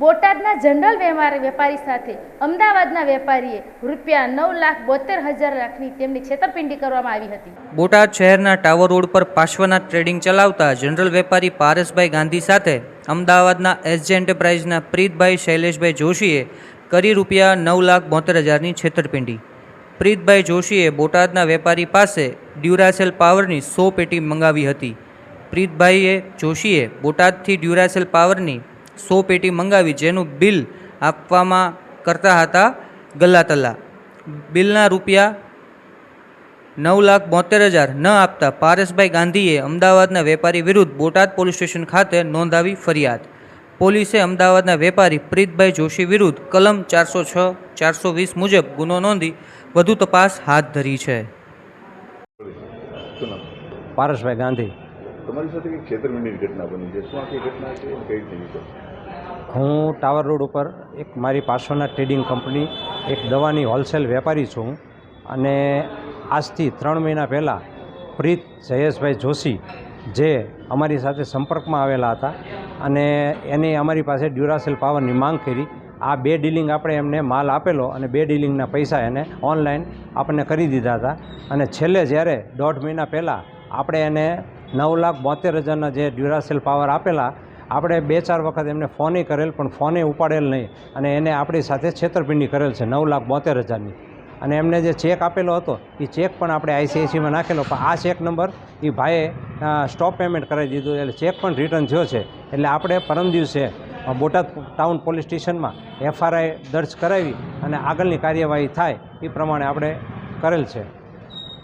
બોટાદના જનરલ વેમાર- વેપારી સાથે અમદાવાદના વેપારીએ રૂપિયા નવ લાખ બોતેર હજાર લાખની તેમની છેતરપિંડી કરવામાં આવી હતી. બોટાદ શહેરના ટાવર રોડ પર પાર્શ્વનાથ ટ્રેડિંગ ચલાવતા જનરલ વેપારી પારસભાઈ ગાંધી સાથે અમદાવાદના એસજે એન્ટરપ્રાઇઝના પ્રીતભાઈ શૈલેષભાઈ જોશીએ કરી રૂપિયા નવ લાખ બોતેર હજારની છેતરપિંડી. પ્રીતભાઈ જોશીએ બોટાદના વેપારી પાસે ડ્યુરાસેલ પાવરની સો પેટી મંગાવી હતી. પ્રીતભાઈએ જોશીએ બોટાદથી ડ્યુરાસેલ પાવરની સો પેટી મંગાવી જેનું બિલ આપવામાં કરતા હતા ગલ્લાતલ્લા. બિલના રૂપિયા નવ લાખ બોતેર હજાર ન આપતા પારસભાઈ ગાંધીએ અમદાવાદના વેપારી વિરુદ્ધ બોટાદ પોલીસ સ્ટેશન ખાતે નોંધાવી ફરિયાદ. પોલીસે અમદાવાદના વેપારી પ્રીતભાઈ જોશી વિરુદ્ધ કલમ ચારસો છ ચારસો વીસ મુજબ ગુનો નોંધી વધુ તપાસ હાથ ધરી છે. પારસભાઈ ગાંધી. તમારી સાથે ઘટના બની છે? શું આખી ઘટના છે? હું ટાવર રોડ ઉપર એક મારી પાર્શ્વનાથ ટ્રેડિંગ કંપની, એક દવાની હોલસેલ વેપારી છું અને આજથી ત્રણ મહિના પહેલાં પ્રીત જયેશભાઈ જોશી જે અમારી સાથે સંપર્કમાં આવેલા હતા અને એની અમારી પાસે ડ્યુરાસેલ પાવરની માંગ કરી. આ બે ડીલિંગ આપણે એમને માલ આપેલો અને બે ડીલિંગના પૈસા એને ઓનલાઈન આપણને કરી દીધા હતા. અને છેલ્લે જ્યારે દોઢ મહિના પહેલાં આપણે એને નવ લાખ બોતેર હજારના જે ડ્યુરાસેલ પાવર આપેલા આપણે બે ચાર વખત એમને ફોને કરેલ, પણ ફોને ઉપાડેલ નહીં. અને એને આપણી સાથે છેતરપિંડી કરેલ છે, નવ લાખ બોતેર હજારની. અને એમને જે ચેક આપેલો હતો, એ ચેક પણ આપણે આઈસીઆઈસીમાં નાખેલો, પણ આ ચેક નંબર એ ભાઈએ સ્ટોપ પેમેન્ટ કરાવી દીધું, એટલે ચેક પણ રિટર્ન થયો છે. એટલે આપણે પરમ દિવસે બોટાદ ટાઉન પોલીસ સ્ટેશનમાં એફઆરઆઈ દર્જ કરાવી અને આગળની કાર્યવાહી થાય, એ પ્રમાણે આપણે કરેલ છે.